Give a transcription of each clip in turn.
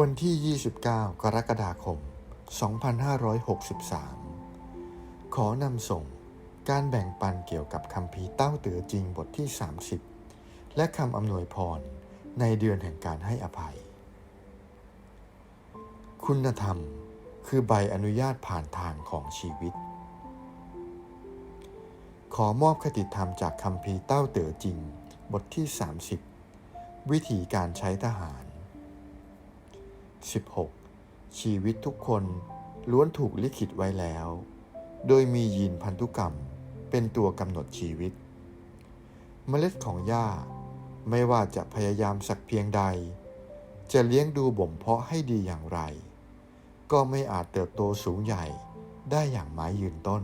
วันที่ 29 กรกฎาคม 2563 ขอนำส่งการแบ่งปันเกี่ยวกับคำพีเต้าเตือจริงบทที่ 30 และคำอำนวยพรในเดือนแห่งการให้อภัย คุณธรรมคือใบอนุญาตผ่านทางของชีวิต ขอมอบคติธรรมจากคำพีเต้าเตือจริง บทที่ 30 วิธีการใช้ทหาร 16. ชีวิตทุกคนล้วนถูกลิขิตไว้แล้ว โดยมียีนพันธุกรรมเป็นตัวกำหนดชีวิต เมล็ดของหญ้าไม่ว่าจะพยายามสักเพียงใด จะเลี้ยงดูบ่มเพาะให้ดีอย่างไร ก็ไม่อาจเติบโตสูงใหญ่ได้อย่างไม้ยืนต้น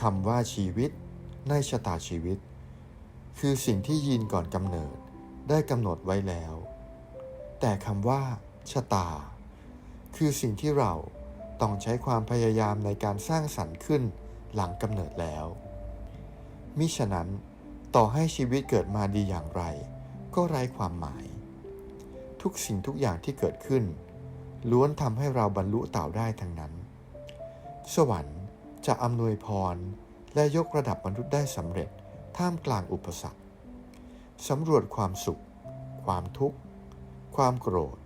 คำว่าชีวิตในชะตาชีวิต คือสิ่งที่ยีนก่อนกำเนิดได้กำหนดไว้แล้ว แต่คำว่า ชะตา คือสิ่งที่เราต้องใช้ความพยายามในการสร้างสรรค์ขึ้นหลังกำเนิดแล้ว มิฉะนั้นต่อให้ชีวิตเกิดมาดีอย่างไร ก็ไร้ความหมาย ทุกสิ่งทุกอย่างที่เกิดขึ้น ล้วนทำให้เราบรรลุเต่าได้ทั้งนั้น สวรรค์จะอำนวยพรและยกระดับมนุษย์ได้สำเร็จท่ามกลางอุปสรรคสำรวจความสุข ความทุกข์ ความโกรธ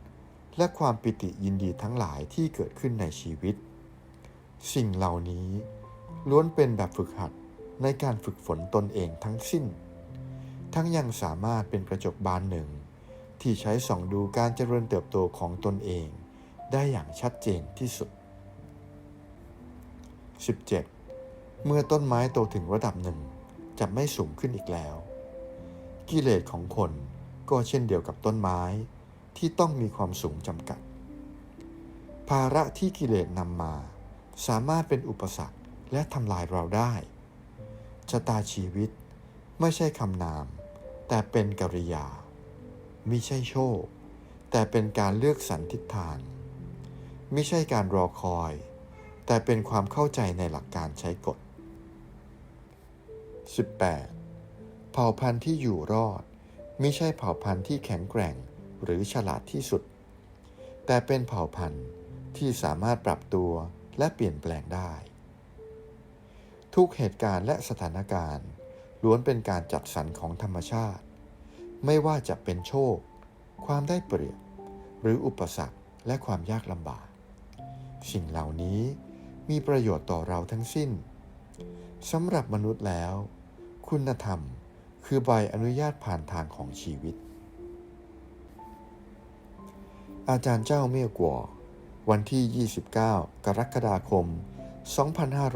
และความปิติยินดีทั้งหลายที่เกิดขึ้นในชีวิต สิ่งเหล่านี้ล้วนเป็นแบบฝึกหัดในการฝึกฝนตนเองทั้งสิ้น ทั้งยังสามารถเป็นกระจกบานหนึ่ง ที่ใช้ส่องดูการเจริญเติบโตของตนเอง ได้อย่างชัดเจนที่สุด 17. เมื่อต้นไม้โตถึงระดับหนึ่ง จะไม่สูงขึ้นอีกแล้ว กิเลสของคนก็เช่นเดียวกับต้นไม้ ที่ต้องมีความสูงจำกัด ภาระที่กิเลสนำมา สามารถเป็นอุปสรรคและทำลายเราได้ชะตาชีวิตไม่ใช่คำนาม แต่เป็นกริยามิใช่โชค แต่เป็นการเลือกสรรทิศทางไม่ใช่การรอคอย แต่เป็นความเข้าใจในหลักการใช้กฎ 18. เผ่าพันธุ์ที่อยู่รอดไม่ใช่เผ่าพันธุ์ที่แข็งแกร่ง หรือฉลาดที่สุด แต่เป็นเผ่าพันธุ์ที่สามารถปรับตัวและเปลี่ยนแปลงได้ ทุกเหตุการณ์และสถานการณ์ ล้วนเป็นการจัดสรรของธรรมชาติ ไม่ว่าจะเป็นโชค ความได้เปรียบ หรืออุปสรรคและความยากลำบาก สิ่งเหล่านี้มีประโยชน์ต่อเราทั้งสิ้นสำหรับมนุษย์แล้ว คุณธรรมคือใบอนุญาตผ่านทางของชีวิต อาจารย์เจ้าเมี่ยกัววันที่ 29 กรกฎาคม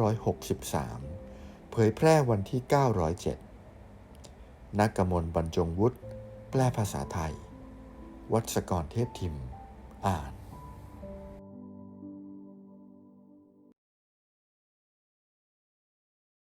2563 เผยแพร่วันที่ 907 นักกมลบรรจงวุฒิ แปลภาษาไทย วัชกรเทพทิม อ่าน